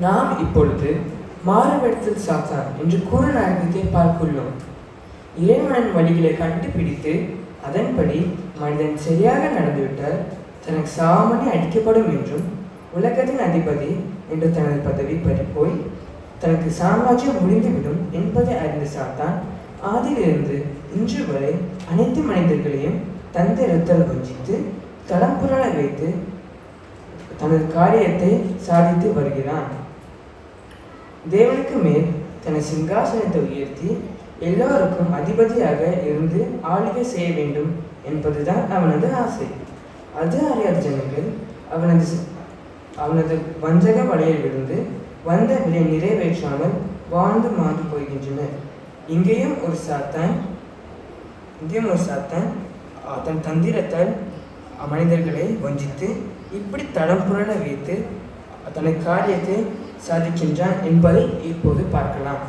நாம் இப்பொழுது மாறுபடுத்தல் சாத்தான் என்று கூற பார்க்குள்ளோம் இறைவனின் வழிகளை கண்டுபிடித்து அதன்படி மனிதன் சரியாக நடந்துவிட்டால் தனக்கு சாமணி அடிக்கப்படும் என்றும் உலகத்தின் அதிபதி என்று தனது பதவி பறிப்போய் தனக்கு சாம்ராஜ்யம் முடிந்துவிடும் என்பதை அறிந்த சாத்தான் ஆதியிலிருந்து இன்று வரை அனைத்து மனிதர்களையும் தந்திரத்தால் வஞ்சித்து தடம்புரள வைத்து தனது காரியத்தை சாதித்து வருகிறான். தேவனுக்கு மேல் தனது சிங்காசனத்தை உயர்த்தி எல்லோருக்கும் அதிபதியாக இருந்து ஆளுகை செய்ய வேண்டும் என்பதுதான் அவனது ஆசை. அது அறியாத ஜனங்கள் அவனது அவனது வஞ்சக வலையிலிருந்து வந்த விலை நிறைவேற்றாமல் வாழ்ந்து மாண்டு போகின்றனர். இங்கேயும் ஒரு சாத்தான் இங்கேயும் ஒரு சாத்தான் தன் தந்திரத்தால் மனிதர்களை வஞ்சித்து இப்படி தடம் புரள வைத்து அத்தனை காரியத்தை சாதிக்கின்றான் என்பதை இப்போது பார்க்கலாம்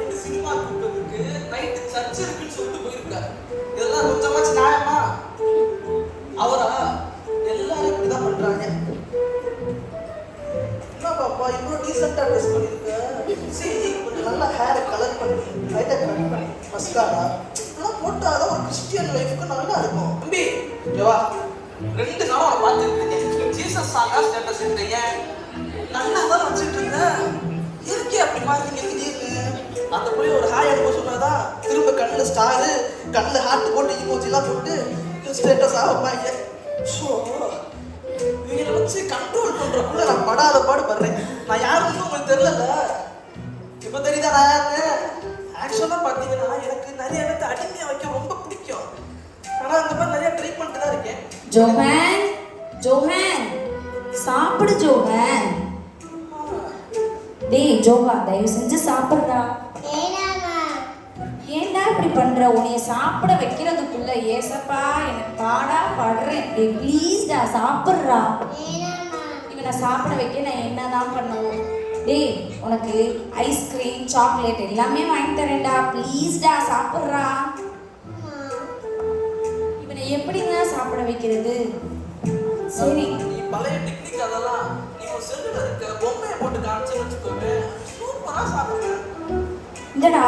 என்ன சினிமா கூப்பிட்டதுக்கு night church இருக்குன்னு சொல்லிட்டு போயிருக்காரு. இதெல்லாம் கொஞ்சமாச்சு நியாயமா? Hair அ colour பண்ணி, light ஆ cut பண்ணி, ஒரு Christian life நல்லா இருக்கும். தம்பி, இங்க ரெண்டு நாளா அவனை பார்த்துட்டு ஜீசஸ் சாங்கா ஸ்டேட்டஸ் இட்டீங்க நல்லா தான் வச்சுட்டு இருந்தேன் இருக்கே அப்படி மாறுறீங்க திடீர்னு அந்த போய் ஒரு ஹாய் அனுப்ப சொன்னாதான் திரும்ப கண்ணில் ஸ்டாரு கண்ணில் ஹார்ட் போட்டு இமோஜிலாம் போட்டு ஸ்டேட்டஸ் ஆகப்பாங்க ஸோ இவங்களை வச்சு கண்ட்ரோல் பண்ணுறக்குள்ள நான் படாத பாடு படுறேன். நான் யாருன்னு உங்களுக்கு தெரியல இப்போ தெரியுதா நான் ஆக்சுவலா ஆக்சுவலாக பார்த்தீங்கன்னா எனக்கு நிறைய இடத்த அடிமையாக வைக்க ரொம்ப பிடிக்கும். ஆனால் அந்த மாதிரி நிறைய ட்ரை பண்ணிட்டு தான் இருக்கேன். ஜோஹன் ஜோஹன் சாப்பிடு ஜோஹன். டேய் ஜோகா தயவு செஞ்சு சாப்பிடுடா. ஏன்டா இப்படி பண்ற? உன்னைய சாப்பிட வைக்கிறதுக்குள்ள ஏசப்பா எனக்கு பாடா பாடுறேன். டேய் ப்ளீஸ்டா சாப்பிடுறா. இவனை சாப்பிட வைக்க நான் என்னதான் பண்ணுவோம்? டேய் உனக்கு ஐஸ்கிரீம் சாக்லேட் எல்லாமே வாங்கி தரேன்டா. ப்ளீஸ்டா சாப்பிடுறா. இவனை எப்படிங்க சாப்பிட வைக்கிறது? சரி. நீ பழைய டெக்னிக் அதெல்லாம் நீ ஒரு செல்லுல இருக்க பொம்மையை போட்டு காமிச்சு வச்சுக்கோங்க சூப்பரா சாப்பிடுவேன் இந்தடா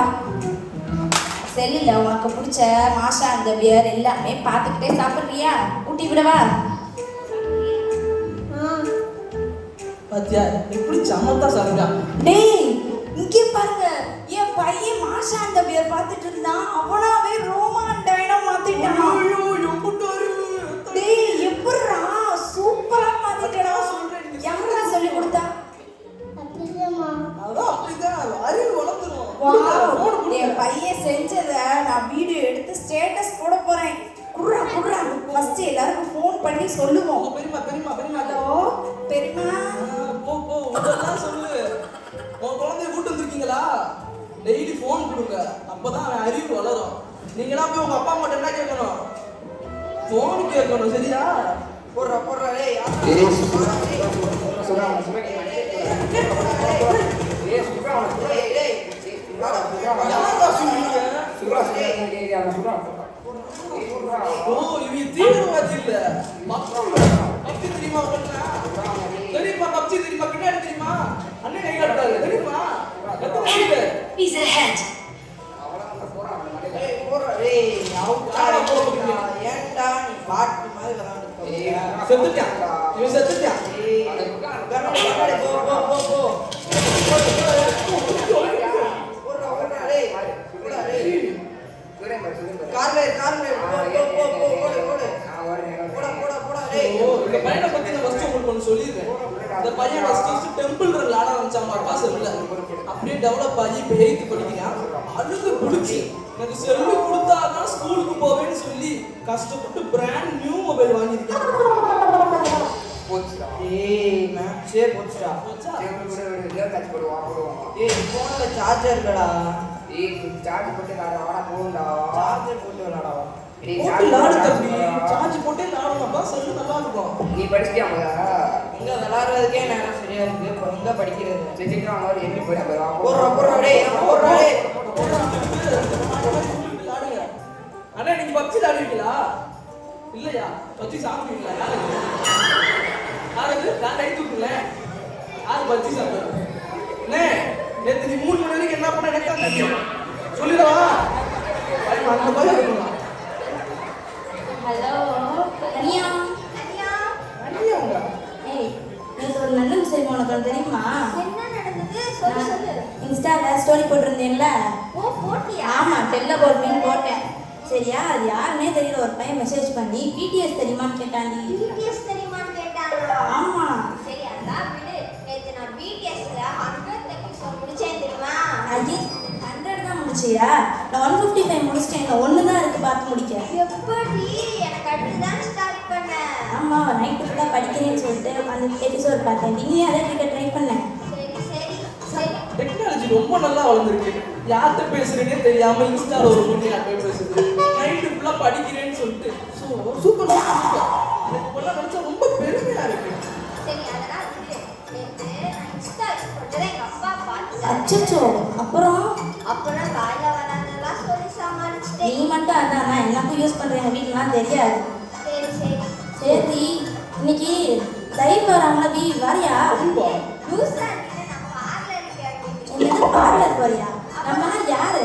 செல்லில் உனக்கு பிடிச்ச மாஷா அந்த பியர் எல்லாமே பார்த்துக்கிட்டே சாப்பிட்றியா? ஊட்டி விடவா? பாத்தியா? எப்படி சமத்தா சாப்பிட்டா டேய் இங்கே பாருங்க. என் பையன் மாஷா அந்த பியர் பார்த்துட்டு இருந்தான். அவனாவே ரோமான் டைனம் மாத்திட்டான். டேய் எப்படிடா? சூப்பரா மாத்திட்டடா. யாரா சொல்லி கொடுத்தா? என் பையன் செஞ்சதை நான் வீடியோ எடுத்து ஸ்டேட்டஸ் போட போறேன். குர்ரா குர்ரா ஃபர்ஸ்ட் எல்லாருக்கும் ஃபோன் பண்ணி சொல்லுவோம். பெரியமா பெரியமா பெரியமா ஹலோ பெரியமா இதெல்லாம் சொல்லு உன் குழந்தைய கூட்டு வந்திருக்கீங்களா டெய்லி ஃபோன் கொடுங்க அப்பதான் அவன் அறிவு வளரும் நீங்களாம் போய் உங்க அப்பா அம்மாட்ட என்ன கேட்கணும் ஃபோன் கேட்கணும் சரியா போடுறா போடுறா சொல்றீங்க ஓ இவங்க தீவிரவாதி இல்ல பப்ஜி தெரியுமா தெரியுமா பப்ஜி தெரியுமா பின்னாடி தெரியுமா? அண்ணன் கை காட்டுறாரு. தெரியுமா? எத்தனை He's ahead. கொடுத்தாதான் ஸ்கூலுக்கு போவேன்னு சொல்லி கஷ்டப்பட்டு பிராண்ட் நியூ மொபைல் வாங்கியிருக்கேன். ஏய் மேட்சே போச்சுடா. போச்சா? ஏய் போன்ல சார்ஜர் இல்லடா. சார்ஜர் போட்டு விளாடா போட்டு விளாடு. சார்ஜ் போட்டே விளாடணும் அப்பதான் சொல்லு நல்லா இருக்கும். நீ படிச்சிட்டியா இங்க விளையாடுறதுக்கே நேரம் சரியா இருக்கு. இப்போ எங்க படிக்கிறது. சீக்கிரம் அவங்க எண்ணி. அண்ணா நீங்க பப்ஜி விளையாடுவீங்களா? இல்லையா? பப்ஜி சாப்பிடுவீங்களா? யாரு? நான் கை தூக்குல யாரு பப்ஜி சாப்பிடுறது அண்ணே நேத்து நீ மூணு மணி வரைக்கும் என்ன பண்ண? எனக்கு தெரியும். சொல்லிடவா? அந்த மாதிரி ஹலோ கனியா அவங்க ஏய் நேற்று ஒரு நல்ல விஷயம் உனக்கு தெரியுமா? என்ன நடந்தது? சொல்லு சொல்லு. இன்ஸ்டால ஸ்டோரி போட்டிருந்தேன்ல. ஓ போட்டியா? ஆமா டெல்ல போர் மீன் போட்டேன் சரியா? அது யாருன்னே தெரியல. ஒரு பையன் மெசேஜ் பண்ணி பிடிஎஸ் தெரியுமான்னு கேட்டாண்டி. பிடிஎஸ் தெரியுமான்னு கேட்டாங்களா ஆமா. சரி அதான் விடு. நேத்து நான் பிடிஎஸ்ல 100 எபிசோட் முடிச்சேன் தெரியுமா? ஐயே ஹண்ட்ரட் தான் முடிச்சியா? நான் ஒன் ஃபிஃப்டி ஃபைவ் முடிச்சிட்டேன். ஒன்று தான் இருக்கு பார்த்து முடிக்க. எப்படி எனக்கு அடுத்துதான் ஸ்டார்ட் பண்ணேன் ஆமா நைட்டு ஃபுல்லாக படிக்கிறேன்னு சொல்லிட்டு அந்த எபிசோட் பார்த்தேன். நீ அதே கேட்க ட்ரை பண்ணேன் சரி சரி சரி. டெக்னாலஜி ரொம்ப நல்லா வளர்ந்துருக்கு. யார்கிட்ட பேசுறேனே தெரியாம இன்ஸ்டால ஒரு பொண்ணு போய் பேசுது. ஃபுல்லா படிக்கிறேன்னு சொல்லிட்டு. ஸோ சூப்பர் சூப்பர் எனக்கு நினைச்சா ரொம்ப பெருமையா இருக்கு. நான் யூஸ் அச்சச்சோ அப்புறம்? அப்புறம் வாயில வராதெல்லாம் சொல்லி நீ மட்டும் அதான் நான் எனக்கும் யூஸ் பண்ணுறேன் வீட்டுலாம் தெரியாது. சரி சரி. சரி இன்னைக்கு தயிர் வராங்களா வி வாரியா? நீங்க நான் பார்லர் போறியா நம்மலாம் யாரு?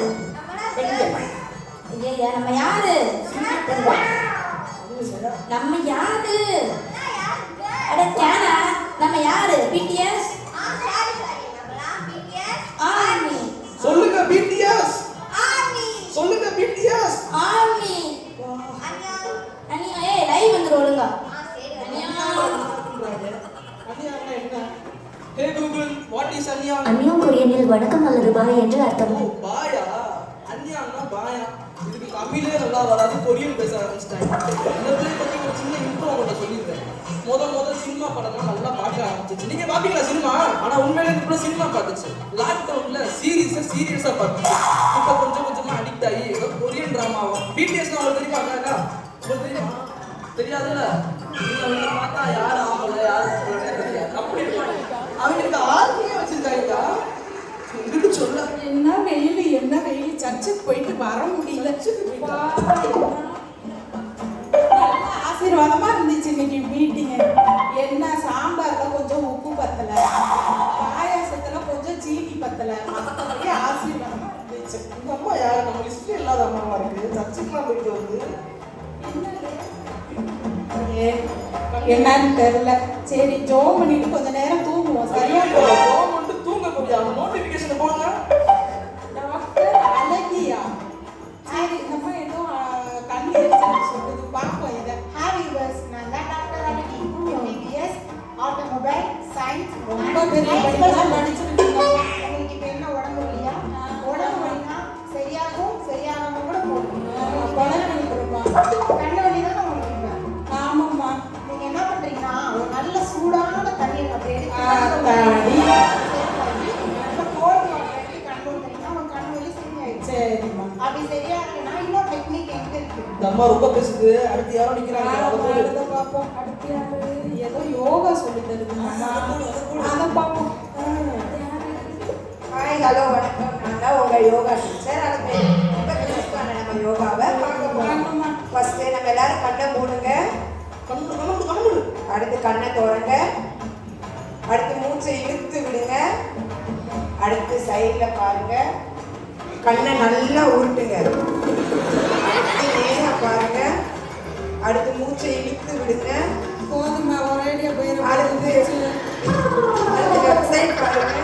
ஐயா நம்ம யாரு? நம்ம யாரு? அட கேனா நம்ம யாரு? பிடிஎஸ் ஆர்மி சொல்லுங்க பிடிஎஸ் ஆர்மி சொல்லுங்க பிடிஎஸ் ஆர்மி அண்ணா அனியா ஏய் லைவ் வந்துரு ஒழுங்கா. அனியா கொரியனில் வணக்கம் அல்லது பாய் என்று அர்த்தம். தமிழே நல்லா வராது கொரியன் பேச ஆரம்பிச்சிட்டாங்க இந்த பிள்ளை பற்றி ஒரு சின்ன இன்ட்ரோ உங்கள்கிட்ட சொல்லியிருந்தேன். முத முத சினிமா படம்லாம் நல்லா பார்க்க ஆரம்பிச்சிச்சு. நீங்கள் பாப்பீங்களா சினிமா ஆனால் உண்மையிலே இந்த சினிமா பார்த்துச்சு. லாக்டவுனில் சீரியஸாக சீரியஸாக பார்த்துச்சு. இப்போ கொஞ்சம் கொஞ்சமாக அடிக்ட் ஆகி ஏதோ கொரியன் டிராமாவும் பிடிஎஸ்லாம் உங்களுக்கு தெரியுமா அக்கா உங்களுக்கு தெரியுமா தெரியாதுல்ல? பார்த்தா யார் ஆம்பளை யார் பொம்பளைன்னே தெரியாது அப்படி இருப்பாங்க அவங்களுக்கு ஆர்மியே வச்சிருக்காங்கக்கா இதுக்கு சொல்ல என்ன வெயில் என்ன வெயில்? சர்ச்சுக்கு போயிட்டு வர முடியல. ஆசீர்வாதமா இருந்துச்சு இன்னைக்கு மீட்டிங் என்ன சாம்பார்ல கொஞ்சம் உப்பு பத்தல. பாயாசத்துல கொஞ்சம் சீனி பத்தல. மற்றபடி ஆசீர்வாதமா இருந்துச்சு. இந்த அம்மா யாரு? நம்ம லிஸ்ட் இல்லாத அம்மாவா இருக்கு? சர்ச்சுக்குலாம் போயிட்டு வந்து. ஏ, என்னன்னு தெரியல. சரி ஜோ பண்ணிட்டு கொஞ்ச நேரம் தூங்குவோம். சரியா போகும் கண் எரிச்சல் சொல்லுது பார்ப்போம் இதை Hi viewers, நான் தான் டாக்டர் அழகி எம்பிபிஎஸ் ஆட்டோமொபைல் சயின்ஸ் ரொம்ப பெரிய படிப்பெல்லாம் அம்மா ரொம்ப பேசுது அடுத்து யாரோ நிக்கிறாங்க. அதை பார்ப்போம். அடுத்து யாரு? ஏதோ யோகா சொல்லி அதை பார்ப்போம். ஹாய் ஹலோ வணக்கம். நான் தான் உங்கள் யோகா டீச்சர் அதுக்கு இப்போ கிளாஸ்க்கான நம்ம யோகாவை பார்க்க போகிறோம் ஆமாம்மா. ஃபஸ்ட்டு நம்ம எல்லாரும் கண்ணை மூடுங்க. அடுத்து கண்ணை திறங்க. அடுத்து மூச்சை இழுத்து விடுங்க. அடுத்து சைடில் பாருங்க. கண்ணை நல்லா உருட்டுங்க. பாருங்க. அடுத்து மூச்சை இழுத்து விடுங்க. போதுமா ஒரேடியா அடுத்து போயிடும் அடுத்து லெஃப்ட் சைடு பாருங்க.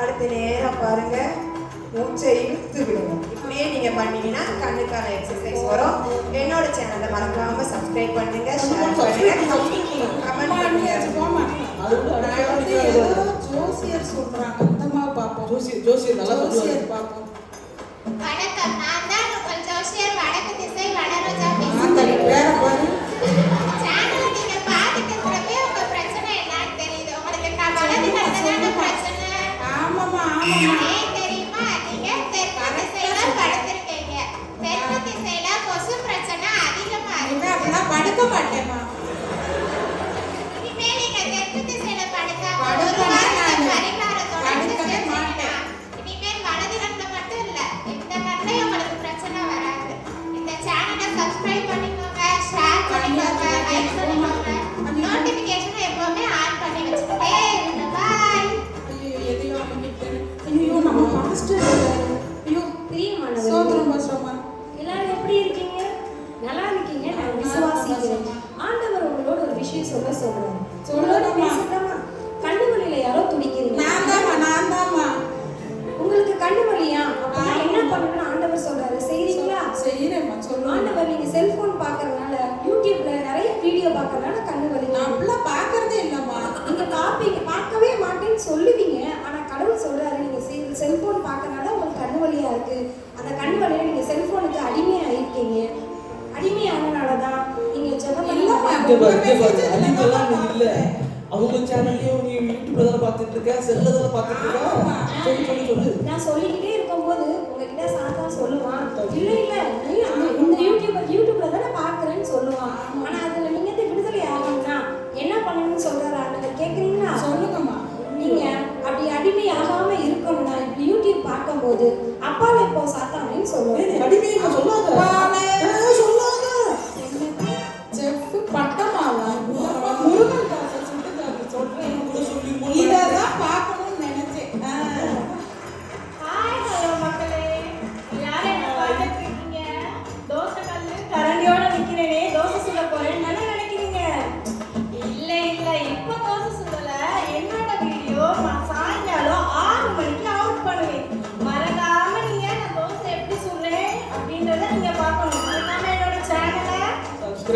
அடுத்து நேரா பாருங்க. மூச்சை இழுத்து விடுங்க. இப்படியே நீங்க பண்ணீங்கன்னா கண்ணுக்கான எக்ஸசைஸ் வரும். என்னோட சேனலை மறக்காம சப்ஸ்கிரைப் பண்ணுங்க ஷேர் பண்ணுங்க. கமெண்ட் பண்ணுங்க. அடுத்து அடுத்து. ஜோசியர் சொல்றாங்க. அந்தமா பார்ப்போம். ஜோசியர் ஜோசியர் நல்லா ஜோசியர் பார்ப்போம். வணக்கம். நான் தான் உங்கள் ஜோசியர். வடக்கு திசை வடரோஜா ஆத்தாடி பேர பாரு சேனலை நீங்க பார்த்துட்டு இருக்கிறப்பே உங்க பிரச்சனை என்னன்னு தெரியுது. உங்களுக்கு க- வலது கண்ணதான பிரச்சனை? ஆமாம்மா ஆமாம்மா.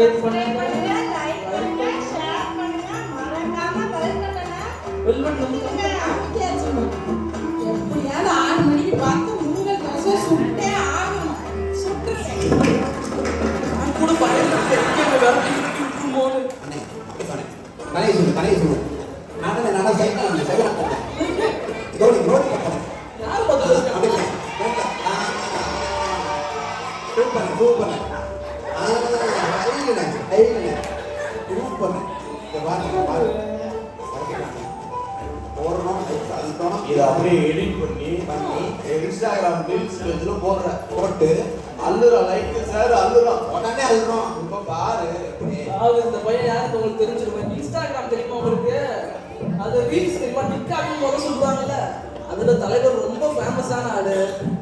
சப்ஸ்கிரைப் பண்ணுங்க பண்ணுங்க லைக் பண்ணுங்க ஷேர் பண்ணுங்க மறக்காம பெல் பட்டனை வெல்வெட் வந்து அமைதியாச்சும்மா. எப்படியாவது ஆறு மணிக்கு பார்த்து முருகன் தோசை சுட்டே ஆகணும். சுட்டுறேன் நான் கூட பயந்துட்டு இருக்கேன் வேற இருக்குமோன்னு கலையை சொல்லு கலையை சொல்லு. நடன நட சைக்கிள் சைக்கிள்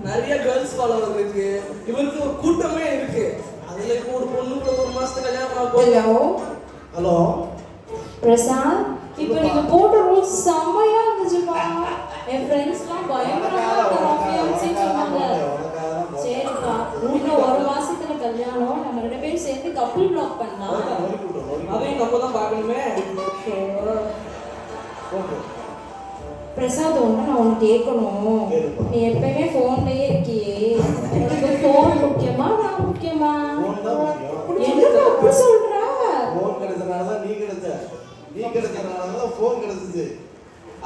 நிறைய கேர்ள்ஸ் ஃபாலோவர் இருக்கு இவருக்கு ஒரு கூட்டமே இருக்கு. அதுல இப்போ ஒரு பொண்ணு ஒரு மாசத்துக்கு கல்யாணம் ஹலோ ஹலோ பிரசாந்த் இப்போ நீங்க போட்ட ரூல்ஸ் செம்மையா இருந்துச்சுப்பா. என் ஃப்ரெண்ட்ஸ்லாம் பயங்கரமா சரிப்பா. இன்னும் ஒரு மாசத்துல கல்யாணம். நம்ம ரெண்டு பேரும் சேர்ந்து கப்புள் பிளாக் பண்ணலாம். அதையும் நம்ம தான் பார்க்கணுமே. பிரசாத் ஒன்று நான் ஒன்று கேட்கணும். நீ எப்பயுமே ஃபோன்லயே இருக்கியே. உனக்கு ஃபோன் முக்கியமா நான் முக்கியமா? ஃபோன் தான் முக்கியம். என்னப்பா அப்படி சொல்ற? ஃபோன் கிடைச்சனால தான் நீ கிடைச்ச. நீ கிடைச்சனால தான் ஃபோன் கிடைச்சிச்சு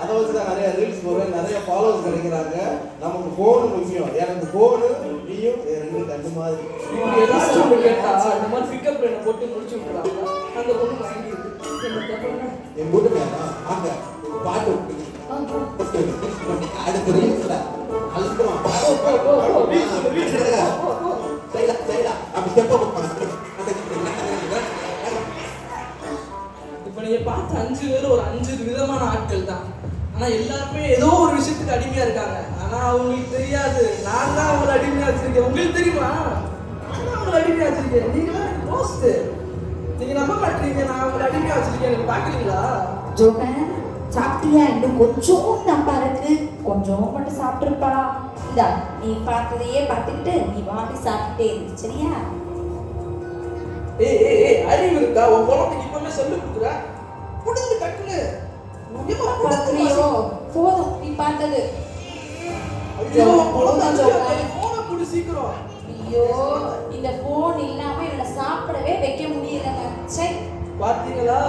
அதை வச்சு தான் நிறைய ரீல்ஸ் போடுறேன். நிறைய ஃபாலோவர்ஸ் கிடைக்கிறாங்க. நமக்கு ஃபோன் முக்கியம். எனக்கு ஃபோனு நீயும் ரெண்டு கண்ணு மாதிரி. ஏதாச்சும் கேட்டா இந்த மாதிரி பிக்கப் லைனை போட்டு முடிச்சு விட்டுறாங்க. அந்த பொண்ணு என்ன? என் ஒரு பாட்டு. அடுத்த ரீல்ஸ்ல அழுத்தம் சரிடா சரிடா அப்படி ஸ்டெப்பை கொடுப்பாங்க இப்ப நீங்க பார்த்த அஞ்சு பேர் ஒரு அஞ்சு விதமான ஆட்கள் தான். ஆனா எல்லாருமே ஏதோ ஒரு விஷயத்துக்கு அடிமையா இருக்காங்க. ஆனா அவங்களுக்கு தெரியாது. நான் தான் அவங்களை அடிமையா வச்சிருக்கேன். உங்களுக்கு தெரியுமா? நான் தான் அவங்களை அடிமையா வச்சிருக்கேன். நீங்க தான் போஸ்ட் நீங்க நம்ப மாட்டீங்க. நான் அவங்களை அடிமையா வச்சிருக்கேன். எனக்கு பாக்குறீங்களா ஜோகன் சாப்பிட்டியா? இன்னும் கொஞ்சம் நம்பா இருக்கு. கொஞ்சம் மட்டும் சாப்பிட்டுருப்பா. இந்தா நீ பார்த்ததையே பார்த்துக்கிட்டு நீ வாடி சாப்பிட்டே இரு சரியா? ஏய் ஏய் ஏய் அறிவு இருக்கா? உன் குழந்தைக்கு இப்பவுமே சொல்லி கொடுக்குற. புடுங்கு புடுங்கு பார்க்கலையோ போதும் நீ பார்த்தது. ஐயோ போன புடி சீக்கிரம். ஐயோ இந்த போன் இல்லாம என்னோட சாப்பிடவே வைக்க முடியலங்க சரி பாத்தீங்களா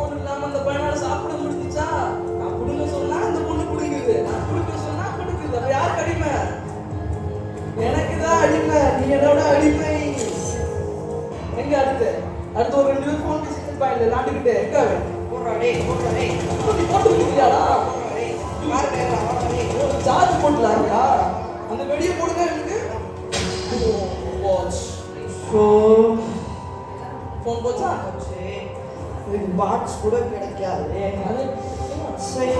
போன் இல்லாம அந்த பையனால சாப்பிட முடிஞ்சுச்சா? நான் குடுங்க சொன்னா அந்த பொண்ணு குடுங்குது நான் குடுக்க சொன்னா குடுக்குது. அப்ப யார் அடிமை? எனக்கு தான் அடிமை. நீ என்னோட அடிமை. எங்க அடுத்து? அடுத்து ஒரு ரெண்டு பேரும் போன் பேசிட்டு இருப்பாங்க நாட்டுக்கிட்டே. எங்க போடுறாடே போடுறாடே போட்டு போடுறாடே சார்ஜ் போட்டுலாங்களா அந்த வெடியை போடுங்க எனக்கு. வாட்ச் ஃபோன் போச்சா. பாக்ஸ் கூட கிடைக்காது. சரி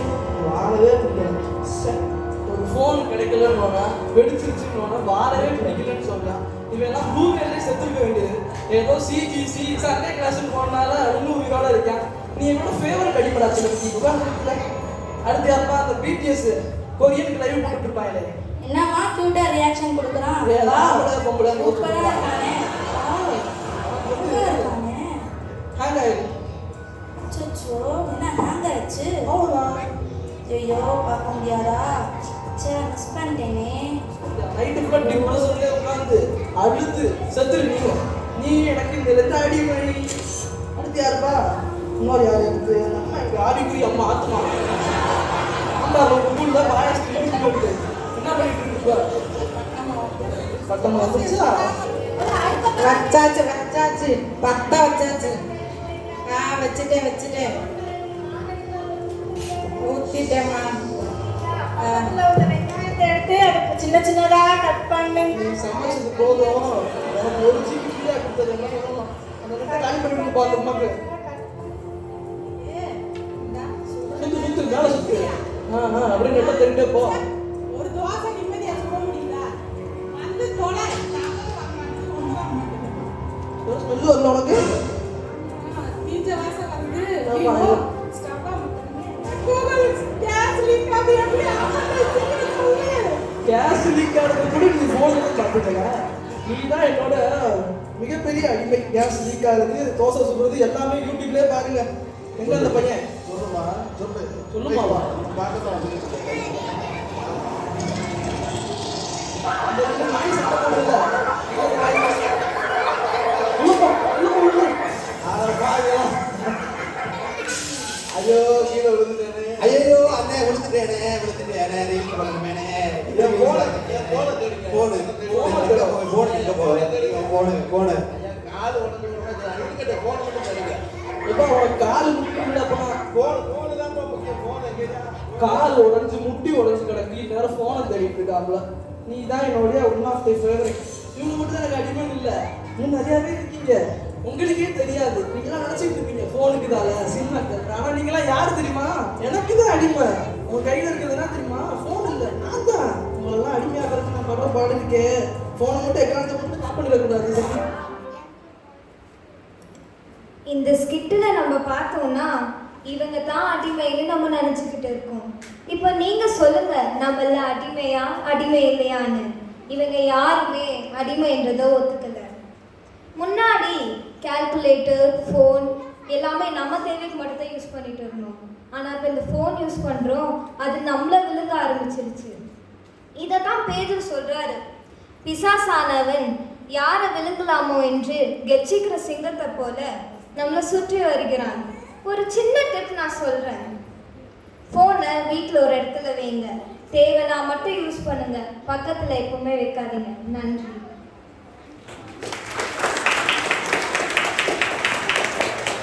வாழவே முடியாது. சரி ஒரு ஃபோன் கிடைக்கலன்னு வெடிச்சிருச்சுன்னு வாழவே பிடிக்கலன்னு எல்லாம் ப்ளூ வேலே செத்துருக்க வேண்டியது. ஏதோ சிஜிசி சண்டே கிளாஸ்னு போனால இன்னும் உயிரோட இருக்கேன் நீ என்னோட ஃபேவரட் அடிப்படா சில உட்கார்ந்து அடுத்து யாருப்பா அந்த பிடிஎஸ் கொரியனுக்கு லைவ் போட்டுட்டு இருப்பாங்களே என்னம்மா கியூட்டா ரியாக்ஷன் கொடுக்குறான்? ஏதா ஆம்பளை பொம்பளை ஹேங் ஆயிடும் அச்சோ என்ன ஹேங் ஆயிடுச்சு. அவ்வளோதான் ஐயோ பார்க்க முடியாதா? சே மிஸ் பண்ணிட்டேனே. நைட்டு ஃபுல்லாக டிப்ரெஷன்ல உட்காந்து அழுது செத்துரு நீ நீ எனக்கு இந்த ரெண்டு அடிமை அடுத்து யாருப்பா? இன்னொரு யார் இருக்கு? நம்ம எங்க ஆடிக்குடி அம்மா ஆத்துமா. ஆமா உள்ள பாயசம் இருக்கு என்ன பண்ணிட்டு இருக்க பட்டம் வந்துச்சா வச்சாச்சு வச்சாச்சு. பத்தா வச்சாச்சு. வச்சுட்டேன் வச்சுட்டேன் வெங்காயத்தை எடுத்து அதை சின்ன சின்னதா கட் பண்ணி சமைச்சது போதும் உனக்கு ஒரு ஜிபி ஃப்ரீயா கொடுத்தது என்ன வேணும் அந்த ரெண்டு காலி பண்ணி பாத்து அம்மாக்கு சுத்து சுத்து மேல சுத்து ஆ ஆ அப்படியே நெட்ட யூடியூப்லயே பாருங்க. எங்க அந்த பையன்? சொல்லுமா சொல்லு. சொல்லுமாவா? பார்க்கத்தான். ஐயோ கீழே விழுந்துட்டேனே. ஐயோ அண்ணே விழுந்துட்டேனே விழுந்துட்டேனே ரீல் பண்ணுமேனே என் போனை போனை போடு எங்க போடு போடு போடு என் கால் உடம்பு போன் மட்டும் உனக்கு கால் முட்டி போன் போன் தான் போன் கால் உடஞ்சி முட்டி உடஞ்சு கிடக்கு. நேரம் போனை தேடிட்டு இருக்காப்ல. நீ தான் என்னுடைய ஒன் ஆஃப் ஃபேவரட் இவங்க மட்டும் தான் எனக்கு அடிமை இல்லை. இன்னும் நிறையாவே இருக்கீங்க. உங்களுக்கே தெரியாது. நீங்களாம் நினைச்சிட்டு இருப்பீங்க ஃபோனுக்கு தால சிம்மாக்கு ஆனா நீங்களாம் யாரு தெரியுமா? எனக்கு தான் அடிமை. உங்க கையில இருக்கிறது என்ன தெரியுமா? ஃபோன் இல்லை. நான் தான். உங்களெல்லாம் அடிமையாகிறதுக்கு நான் படுற பாடு இருக்கே. ஃபோனை மட்டும் எக்கானத்தை மட்டும் ஸ்டாப் பண்ணிடக்கூடாது. சரி இந்த ஸ்கிட்டில் நம்ம பார்த்தோம்னா இவங்க தான் அடிமைன்னு நம்ம நினச்சிக்கிட்டு இருக்கோம். இப்போ நீங்கள் சொல்லுங்கள் நம்மள அடிமையா அடிமை இல்லையான்னு. இவங்க யாருமே அடிமைன்றதை ஒத்துக்கலை. முன்னாடி கால்குலேட்டர் ஃபோன் எல்லாமே நம்ம தேவைக்கு மட்டும் தான் யூஸ் பண்ணிட்டு இருந்தோம். ஆனால் இப்போ இந்த ஃபோன் யூஸ் பண்ணுறோம் அது நம்மளை விழுங்க ஆரம்பிச்சிருச்சு. இதை தான் பேதர் சொல்கிறாரு பிசாசானவன் யாரை விழுங்கலாமோ என்று கெச்சிக்கிற சிங்கத்தை போல நம்மளை சுற்றி வருகிறான். ஒரு சின்ன டிப் நான் சொல்கிறேன் ஃபோனை வீட்டில் ஒரு இடத்துல வைங்க. தேவைன்னா மட்டும் யூஸ் பண்ணுங்கள் பக்கத்தில் எப்பவுமே வைக்காதீங்க. நன்றி.